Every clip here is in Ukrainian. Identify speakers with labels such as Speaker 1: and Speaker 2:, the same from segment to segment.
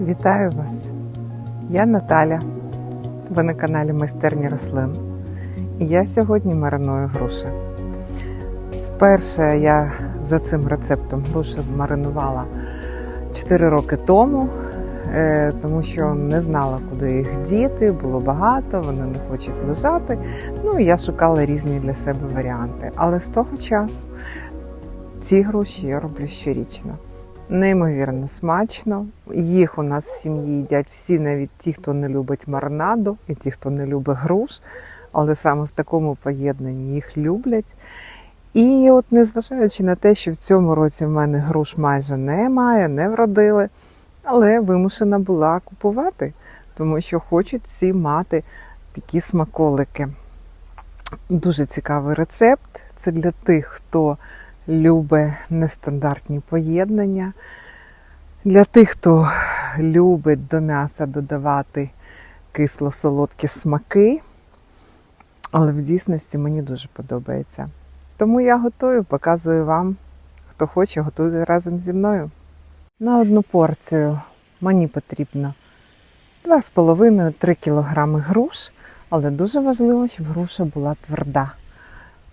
Speaker 1: Вітаю вас! Я Наталя. Ви на каналі Майстерні рослин. І я сьогодні мариную груші. Вперше я за цим рецептом груші маринувала 4 роки тому, е, тому що не знала, куди їх діти, було багато, вони не хочуть лежати. Ну і я шукала різні для себе варіанти. Але з того часу ці груші я роблю щорічно. Неймовірно смачно. Їх у нас в сім'ї їдять всі, навіть ті, хто не любить маринаду, і ті, хто не любить груш, але саме в такому поєднанні їх люблять. І от незважаючи на те, що в цьому році в мене груш майже немає, не вродили, але вимушена була купувати, тому що хочуть всі мати такі смаколики. Дуже цікавий рецепт. Це для тих, хто любить нестандартні поєднання. Для тих, хто любить до м'яса додавати кисло-солодкі смаки. Але в дійсності мені дуже подобається. Тому я готую, показую вам, хто хоче, готуйте разом зі мною. На одну порцію мені потрібно 2,5-3 кг груш, але дуже важливо, щоб груша була тверда.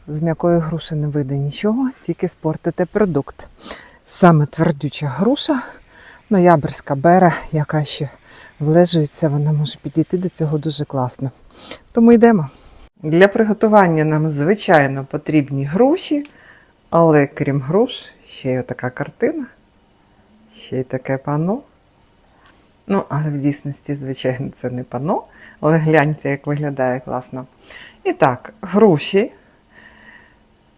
Speaker 1: З м'якої груші не вийде нічого, тільки спортите продукт. Саме твердюча груша, ноябрьська бера, яка ще влежується, вона може підійти до цього дуже класно. Тому йдемо. Для приготування нам, звичайно, потрібні груші, але крім груш, ще й така картина, ще й таке пано. Ну, але в дійсності, звичайно, це не пано, але гляньте, як виглядає класно. І так, груші.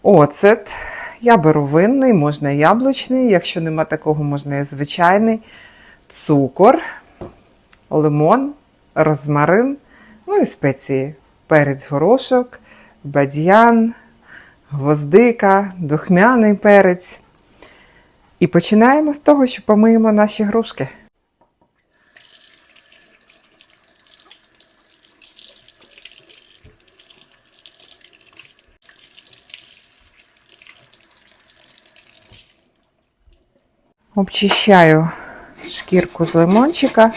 Speaker 1: Оцет. Я беру винний, можна яблучний, якщо нема такого, можна і звичайний, цукор, лимон, розмарин, ну і спеції. Перець горошок, бадьян, гвоздика, духмяний перець. І починаємо з того, що помиємо наші грушки. Обчищаю шкірку з лимончика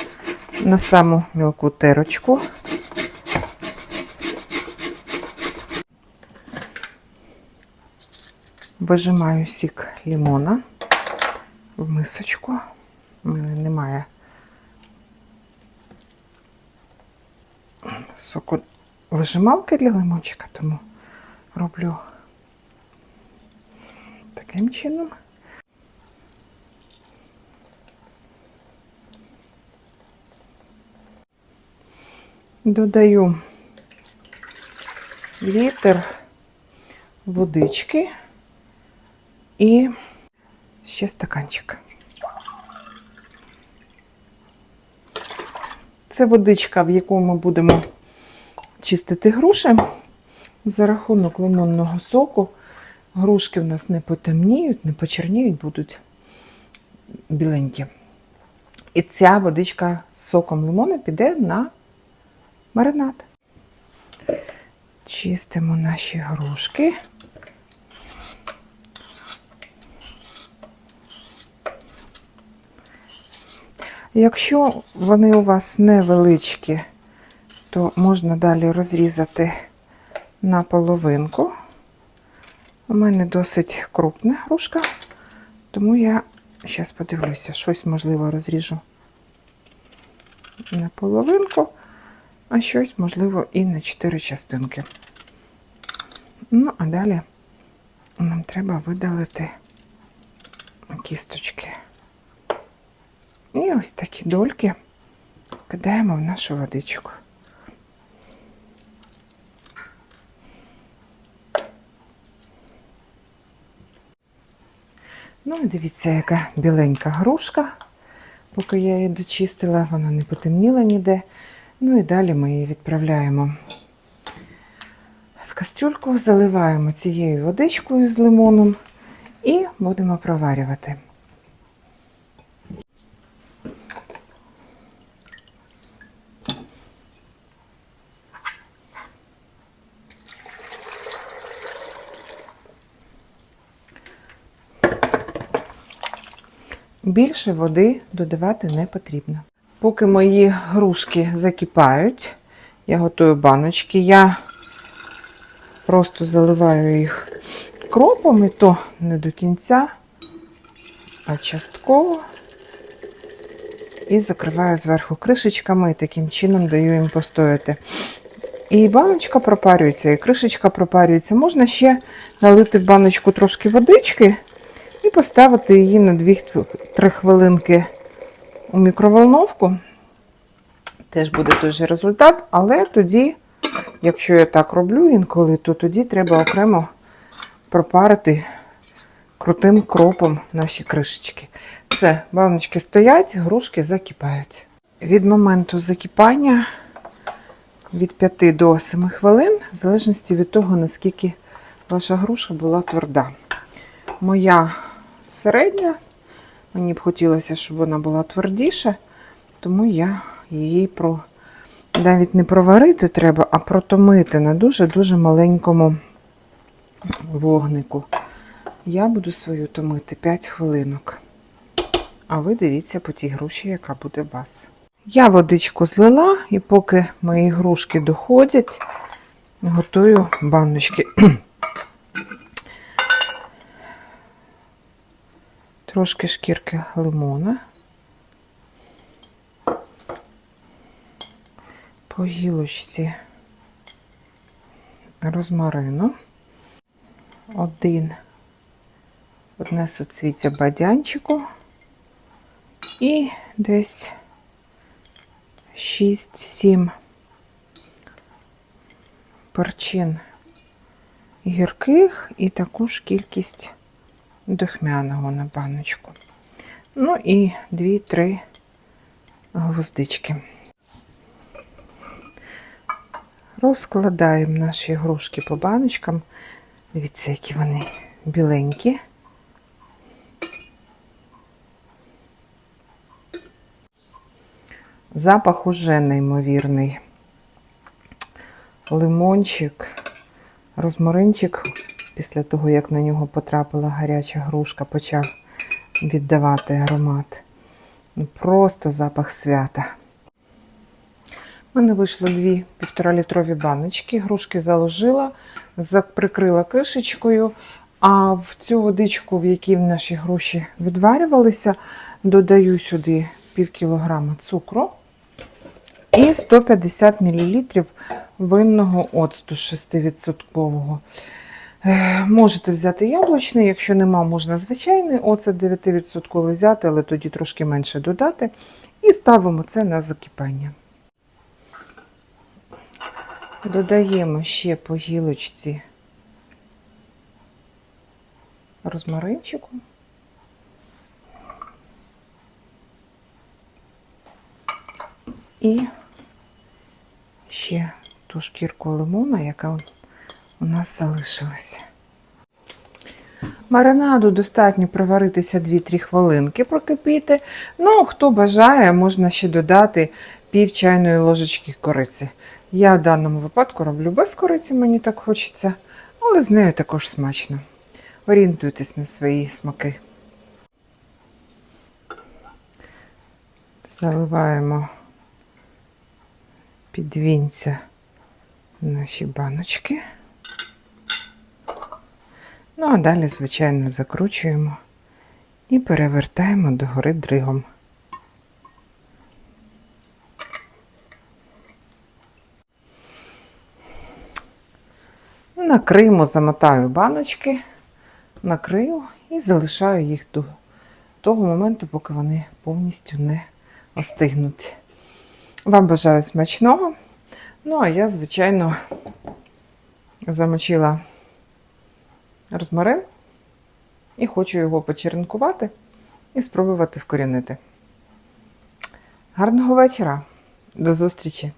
Speaker 1: на саму мілку терочку. Вижимаю сік лимона в мисочку. У мене немає соку вижималки для лимончика, тому роблю таким чином. Додаю літр водички і ще стаканчик. Це водичка, в яку ми будемо чистити груші. За рахунок лимонного соку грушки в нас не потемніють, не почерніють, будуть біленькі. І ця водичка з соком лимона піде на маринад. Чистимо наші грушки. Якщо вони у вас невеличкі, то можна далі розрізати на половинку. У мене досить крупна грушка, тому я зараз подивлюся, щось можливо розріжу на половинку, а щось, можливо, і на 4 частинки. Ну, а далі нам треба видалити кісточки. І ось такі дольки кидаємо в нашу водичку. Ну і дивіться, яка біленька грушка. Поки я її дочистила, вона не потемніла ніде. Ну і далі ми її відправляємо в кастрюльку, заливаємо цією водичкою з лимоном і будемо проварювати. Більше води додавати не потрібно. Поки мої грушки закипають, я готую баночки. Я просто заливаю їх кропом, і то не до кінця, а частково. І закриваю зверху кришечками і таким чином даю їм постояти. І баночка пропарюється, і кришечка пропарюється. Можна ще налити в баночку трошки водички і поставити її на 2-3 хвилинки у мікроволновку. Теж буде той же результат, але тоді, якщо я так роблю інколи, то тоді треба окремо пропарити крутим кропом наші кришечки. Все, баночки стоять, грушки закипають. Від моменту закипання від 5 до 7 хвилин, в залежності від того, наскільки ваша груша була тверда. Моя середня, мені б хотілося, щоб вона була твердіша, тому я її про навіть не проварити треба, а протомити на дуже-дуже маленькому вогнику. Я буду свою томити 5 хвилинок. А ви дивіться по тій груші, яка буде у вас. Я водичку злила, і поки мої грушки доходять, готую баночки. Трошки шкірки лимона. По гілочці розмарину. Один, одне суцвіття бадянчику і десь 6-7 перчин гірких і таку ж кількість духмяного на баночку. Ну і 2-3 гвоздички. Розкладаємо наші грушки по баночкам. Дивіться, які вони біленькі. Запах уже неймовірний. Лимончик, розмаринчик, після того, як на нього потрапила гаряча грушка, почав віддавати аромат. Ну, Просто запах свята. У мене вийшло дві півторалітрові баночки. Грушки заложила, прикрила кришечкою. А в цю водичку, в якій наші груші відварювалися, додаю сюди пів кілограма цукру і 150 мл винного оцту 6%. Е, Можете взяти яблучний, якщо нема, можна звичайний оцет 9% взяти, але тоді трошки менше додати. І ставимо це на закипання. Додаємо ще по гілочці розмаринчику. І ще ту шкірку лимона, яка у нас залишилася. Маринаду достатньо проваритися 2-3 хвилинки, прокипіти. Ну, хто бажає, можна ще додати пів чайної ложечки кориці. Я в даному випадку роблю без кориці, мені так хочеться, але з нею також смачно. Орієнтуйтесь на свої смаки. Заливаємо підвінця наші баночки. Ну, а далі, звичайно, закручуємо і перевертаємо догори дригом. Накриємо, замотаю баночки, накрию і залишаю їх до того моменту, поки вони повністю не остигнуть. Вам бажаю смачного. Ну, а я, звичайно, замочила розмарин і хочу його почеренкувати і спробувати вкорінити. Гарного вечора. До зустрічі!